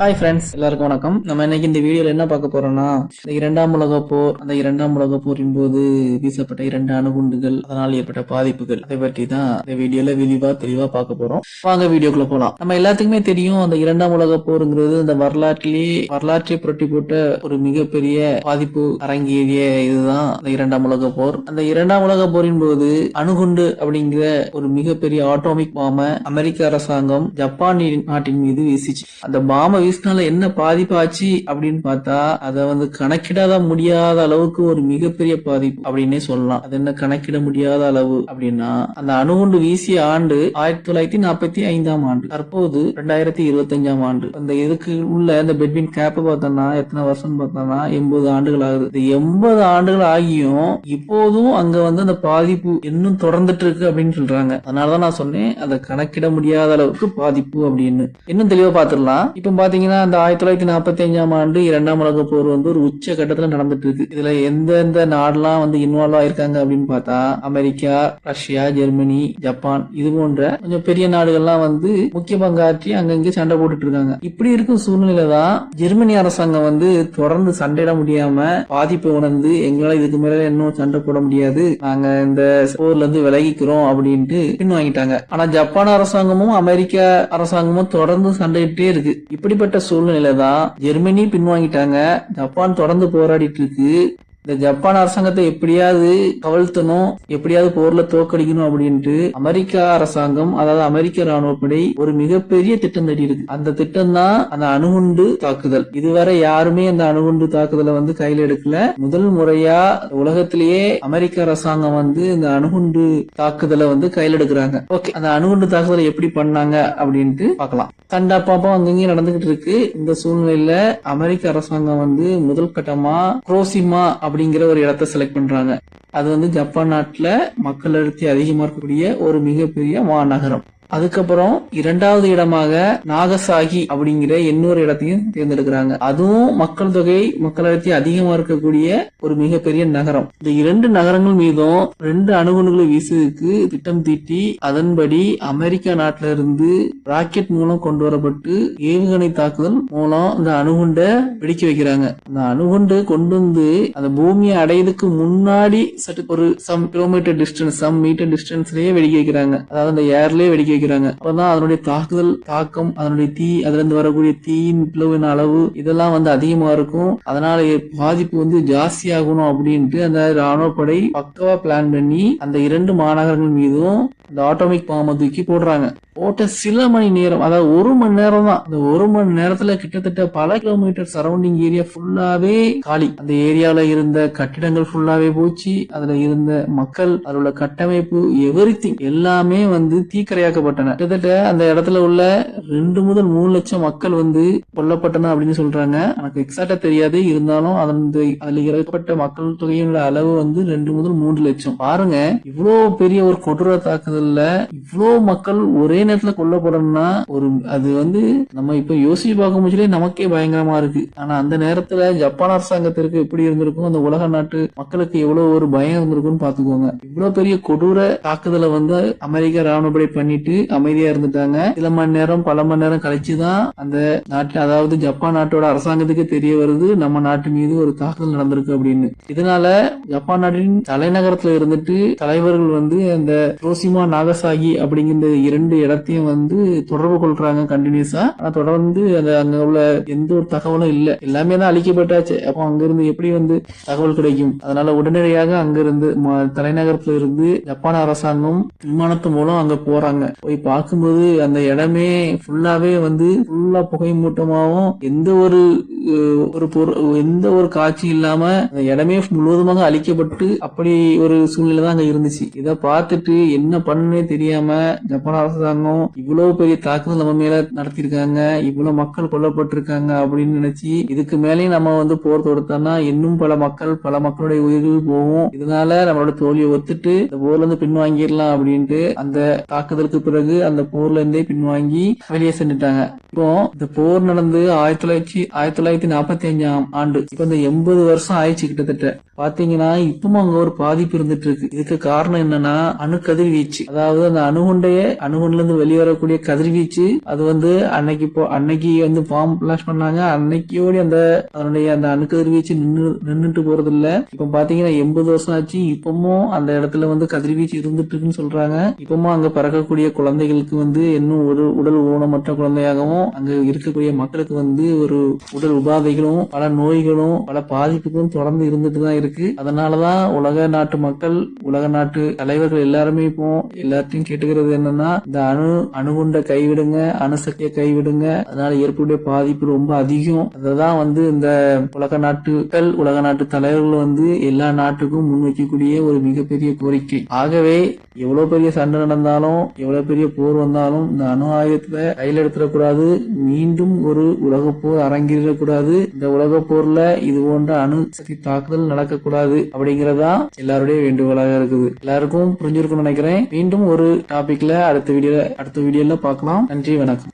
Hi friends எல்லாருக்கும் வணக்கம். நம்ம இன்னைக்கு இந்த வீடியோல என்ன பார்க்க போறோம்னா இந்த இரண்டாம் உலக போர் அந்த இரண்டாம் உலக போரின் போது வீசப்பட்ட இரண்டு அணுகுண்டுகள் அதனால் ஏற்பட்ட பாதிப்புகள் அதை பற்றி தான் இந்த வீடியோல விரிவா தெளிவா பார்க்க போறோம். வாங்க வீடியோக்குள்ள போலாம். நம்ம எல்லாத்துக்குமே தெரியும் அந்த இரண்டாம் உலக போருங்கிறது இந்த வரலாற்றிலேயே வரலாற்றை புரட்டி போட்ட ஒரு மிகப்பெரிய பாதிப்பு அரங்கேறிய இதுதான் அந்த இரண்டாம் உலக போர். அந்த இரண்டாம் உலக போரின் போது அணுகுண்டு அப்படிங்கிற ஒரு மிகப்பெரிய ஆட்டோமிக் பாம அமெரிக்க அரசாங்கம் ஜப்பான் நாட்டின் மீது வீசிச்சு. அந்த பாம்பை வயசுனால என்ன பாதிப்பு ஆச்சு அப்படின்னு பார்த்தா அதை வந்து கணக்கிடாத முடியாத அளவுக்கு ஒரு மிகப்பெரிய பாதிப்பு அப்படின்னே சொல்லலாம். அது என்ன கணக்கிட முடியாத அளவு அப்படின்னா அந்த அணுகுண்டு வீசிய ஆண்டு ஆயிரத்தி தொள்ளாயிரத்தி நாற்பத்தி ஐந்தாம் ஆண்டு. தற்போது ரெண்டாயிரத்தி இருபத்தஞ்சாம் ஆண்டு. அந்த இதுக்கு உள்ள இந்த பெட்வின் கேப் பார்த்தோம்னா எத்தனை வருஷம் பார்த்தோம்னா எண்பது ஆண்டுகள் ஆகுது. இந்த எண்பது ஆண்டுகள் ஆகியும் இப்போதும் அங்க வந்து அந்த பாதிப்பு இன்னும் தொடர்ந்துட்டு இருக்கு அப்படின்னு சொல்றாங்க. அதனாலதான் நான் சொன்னேன் அதை கணக்கிட முடியாத அளவுக்கு பாதிப்பு அப்படின்னு. இன்னும் தெளிவா பாத்துடலாம் இப்ப பாத்தீங்கன்னா அந்த ஆயிரத்தி தொள்ளாயிரத்தி நாற்பத்தி அஞ்சாம் ஆண்டு இரண்டாம் உலக போர் வந்து ஒரு உச்ச கட்டத்துல நடந்துட்டு இருக்கு இதுல எந்தெந்த நாடுலாம் வந்து இன்வால்வ் ஆயிருக்காங்க அப்படின்னு பார்த்தா அமெரிக்கா ரஷ்யா ஜெர்மனி ஜப்பான் இது போன்ற கொஞ்சம் பெரிய நாடுகள்லாம் வந்து முக்கிய பங்காற்றி அங்கங்க சண்டை போட்டுட்டு இருக்காங்க இப்படி இருக்கும் சூழ்நிலை தான் ஜெர்மனி அரசாங்கம் வந்து தொடர்ந்து சண்டையிட முடியாம பாதிப்பை உணர்ந்து எங்களால இதுக்கு மேல இன்னும் சண்டை போட முடியாது நாங்க இந்த போர்ல இருந்து விலகிக்கிறோம் அப்படின்ட்டு பின் வாங்கிட்டாங்க ஆனா ஜப்பான் அரசாங்கமும் அமெரிக்கா அரசாங்கமும் தொடர்ந்து சண்டையிட்டே இருக்கு. இப்படிப்பட்ட சூழ்நிலை தான் ஜெர்மனி பின்வாங்கிட்டாங்க. ஜப்பான் தொடர்ந்து போராடிட்டு இருக்கு. இந்த ஜப்பான் அரசாங்கத்தை எப்படியாவது கவழ்த்தணும் எப்படியாவது போர்ல தோக்கடிக்கணும் அப்படின்ட்டு அமெரிக்கா அரசாங்கம் அதாவது அமெரிக்க ராணுவப்படை ஒரு மிகப்பெரிய திட்டம் தட்டி இருக்கு அந்த திட்டம் தான் அந்த அணுகுண்டு தாக்குதல். இதுவரை யாருமே அந்த அணுகுண்டு தாக்குதலை வந்து கையில எடுக்கல. முதல் முறையா உலகத்திலேயே அமெரிக்க அரசாங்கம் வந்து இந்த அணுகுண்டு தாக்குதலை வந்து கையில எடுக்கிறாங்க. ஓகே அந்த அணுகுண்டு தாக்குதலை எப்படி பண்ணாங்க அப்படின்ட்டு பார்க்கலாம். தண்டா பாப்பா அங்கங்கேயும் நடந்துகிட்டு இருக்கு. இந்த சூழ்நிலையில அமெரிக்க அரசாங்கம் வந்து முதல் கட்டமா குரோசிமா அப்படிங்கிற ஒரு இடத்த செலக்ட் பண்றாங்க. அது வந்து ஜப்பான் நாட்டுல மக்கள் அடர்த்தி அதிகமா இருக்கக்கூடிய ஒரு மிகப்பெரிய மாநகரம். அதுக்கப்புறம் இரண்டாவது இடமாக நாகசாகி அப்படிங்கிற இன்னொரு இடத்தையும் தேர்ந்தெடுக்கிறாங்க. அதுவும் மக்கள் தொகை மக்கள் அதிகமா இருக்கக்கூடிய ஒரு மிகப்பெரிய நகரம். இந்த இரண்டு நகரங்கள் மீதும் ரெண்டு அணுகுண்டுகளை வீசுவதற்கு திட்டம் தீட்டி அதன்படி அமெரிக்கா நாட்டில இருந்து ராக்கெட் மூலம் கொண்டு வரப்பட்டு ஏவுகணை தாக்குதல் மூலம் இந்த அணுகுண்டை வெடிக்க வைக்கிறாங்க. அந்த அணுகுண்டு கொண்டு வந்து அந்த பூமியை அடையதுக்கு முன்னாடி சற்று ஒரு some kilometre distance some metre டிஸ்டன்ஸ்லயே வெடிக்க வைக்கிறாங்க. அதாவது அந்த ஏர்லயே வெடிக்க வைக்கிறாங்க அப்பதான் அதனுடைய தாக்குதல் தாக்கம் அதனுடைய தீ அதுல இருந்து வரக்கூடிய தீயின் பிளவின் அளவு இதெல்லாம் வந்து அதிகமா இருக்கும். அதனால பாதிப்பு வந்து ஜாஸ்தி ஆகணும் அப்படின்ட்டு அந்த ராணுவப்படை பக்கவா பிளான் பண்ணி அந்த இரண்டு மாநகரங்கள் மீதும் இந்த ஆட்டோமிக் பாம்பை தூக்கி போடுறாங்க. போட்ட சில மணி நேரம் அதாவது ஒரு மணி நேரம் தான். அந்த ஒரு மணி நேரத்துல கிட்டத்தட்ட பல கிலோமீட்டர் சரௌண்டிங் ஏரியா ஃபுல்லாவே காலி. அந்த ஏரியால இருந்த கட்டிடங்கள் ஃபுல்லாவே போச்சு. அதுல இருந்த மக்கள் அதில் உள்ள கட்டமைப்பு எவ்ரி எல்லாமே வந்து தீக்கரையாக்கப்பட்டன கிட்டத்தட்ட அந்த இடத்துல உள்ள ரெண்டு முதல் மூணு லட்சம் மக்கள் வந்து கொல்லப்பட்டன அப்படின்னு சொல்றாங்க. எனக்கு எக்ஸாக்டா தெரியாது. இருந்தாலும் அதன் அதுல இறக்கப்பட்ட மக்கள் தொகையோட அளவு வந்து ரெண்டு முதல் மூன்று லட்சம். பாருங்க இவ்வளவு பெரிய ஒரு கொடூர தாக்குதல்ல இவ்வளவு மக்கள் ஒரே நேரத்துல கொல்லப்படணும்னா ஒரு அது வந்து நம்ம இப்ப யோசிச்சு பார்க்க போதுலே நமக்கே பயங்கரமா இருக்கு. ஆனா அந்த நேரத்துல ஜப்பான் அரசாங்கத்திற்கு எப்படி இருந்திருக்கும்? அந்த உலக நாட்டு மக்களுக்கு எவ்வளவு ஒரு பயம் இருந்திருக்கும்னு பாத்துக்கோங்க இவ்வளவு பெரிய கொடூர தாக்குதலை வந்து அமெரிக்க ராணுவப்படை பண்ணிட்டு அமைதியா இருந்துட்டாங்க. சில மணி நேரம் பல மணி நேரம் கழிச்சுதான் அந்த நாட்டில் அதாவது ஜப்பான் நாட்டோட அரசாங்கத்துக்கு தெரிய வருது நம்ம நாட்டு மீது ஒரு தாக்குதல் நடந்திருக்கு அப்படின்னு. இதனால ஜப்பான் நாட்டின் தலைநகரத்துல இருந்துட்டு தலைவர்கள் வந்து அந்த ரோசிமா நாகசாகி அப்படிங்கிற இரண்டு இடத்தையும் வந்து தொடர்பு கொள்றாங்க கண்டினியூஸா ஆனா தொடர்ந்து அந்த அங்க உள்ள எந்த ஒரு தகவலும் இல்ல. எல்லாமே தான் அழிக்கப்பட்டாச்சு. அப்போ அங்கிருந்து எப்படி வந்து தகவல் கிடைக்கும்? அதனால உடனடியாக அங்கிருந்து ம- தலைநகரத்துல இருந்து ஜப்பான் அரசாங்கம் விமானத்து மூலம் அங்க போறாங்க. போய் பார்க்கும்போது அந்த இடமே ஃபுல்லாவே வந்து ஃபுல்லா புகை மூட்டமாகவும் எந்த ஒரு ஒரு பொருள் எந்த ஒரு காட்சி இல்லாம அந்த இடமே முழுவதுமாக அழிக்கப்பட்டு அப்படி ஒரு சூழ்நிலை தான் அங்க இருந்துச்சு. இதை பார்த்துட்டு என்ன பண்ணனே தெரியாம ஜப்பான் அரசாங்கம் இவ்வளவு பெரிய தாக்குதல் நம்ம மேல நடத்திருக்காங்க இவ்வளவு மக்கள் கொல்லப்பட்டிருக்காங்க அப்படின்னு நினைச்சு இதுக்கு மேலேயும் நம்ம வந்து போர் தொடுத்தோம்னா இன்னும் பல மக்கள் பல மக்களுடைய உயிர்கள் போகும். இதனால நம்மளோட தோல்வியை ஒத்துட்டு இந்த போர்ல இருந்து பின்வாங்கிடலாம் அப்படின்ட்டு அந்த தாக்குதலுக்கு பிறகு பிறகு அந்த போர்ல இருந்தே பின்வாங்கி வெளியே சென்றுட்டாங்க. இப்போ இந்த போர் நடந்து ஆயிரத்தி தொள்ளாயிரத்தி ஆயிரத்தி தொள்ளாயிரத்தி நாற்பத்தி அஞ்சாம் ஆண்டு இப்ப இந்த எண்பது வருஷம் ஆயிடுச்சு கிட்டத்தட்ட. பாத்தீங்கன்னா இப்பவும் அங்க ஒரு பாதிப்பு இருந்துட்டு இருக்கு இதுக்கு காரணம் என்னன்னா அணு கதிர்வீச்சு. அதாவது அந்த அணுகுண்டைய அணுகுண்டுல இருந்து வெளிவரக்கூடிய கதிர்வீச்சு அது வந்து அன்னைக்கு இப்போ அன்னைக்கு வந்து ஃபார்ம் பிளாஷ் பண்ணாங்க. அன்னைக்கோடி அந்த அதனுடைய அந்த அணு கதிர்வீச்சு நின்று நின்றுட்டு போறது இல்ல இப்ப பாத்தீங்கன்னா எண்பது வருஷம் ஆச்சு. இப்பவும் அந்த இடத்துல வந்து கதிர்வீச்சு இருந்துட்டு இருக்குன்னு சொல்றாங்க. இப்பவும் அங்க பிறக்கக்கூடிய குழந்தைகளுக்கு வந்து இன்னும் ஒரு உடல் ஊனமற்ற குழந்தையாகவும் அங்கு இருக்கக்கூடிய மக்களுக்கு வந்து ஒரு உடல் உபாதைகளும் பல நோய்களும் பல பாதிப்புகளும் தொடர்ந்து இருந்துட்டு தான் இருக்கு. அதனாலதான் உலக நாட்டு மக்கள் உலக நாட்டு தலைவர்கள் எல்லாருமே இப்போ எல்லாத்தையும் கேட்டுக்கிறது என்னன்னா இந்த அணு அணுகுண்ட கைவிடுங்க அணுசக்தியை கைவிடுங்க. அதனால ஏற்படைய பாதிப்பு ரொம்ப அதிகம். அததான் வந்து இந்த உலக நாட்டுகள் உலக நாட்டு தலைவர்கள் வந்து எல்லா நாட்டுக்கும் முன்வைக்கக்கூடிய ஒரு மிகப்பெரிய கோரிக்கை. ஆகவே எவ்வளவு பெரிய சண்டை நடந்தாலும் எவ்வளவு பெரிய போர் வந்தாலும் இந்த அணு ஆயுதத்தை கையில் எடுத்துடக்கூடாது. மீண்டும் ஒரு உலக போர் அரங்கிடக்கூடாது இந்த உலக போர்ல இது போன்ற அணு சக்தி தாக்குதல் நடக்கக்கூடாது அப்படிங்கறதா எல்லாருடைய வேண்டுகோளாக இருக்குது. எல்லாருக்கும் புரிஞ்சிருக்கும்னு நினைக்கிறேன். மீண்டும் ஒரு டாபிக்ல அடுத்த வீடியோ அடுத்த வீடியோல பார்க்கலாம். நன்றி வணக்கம்.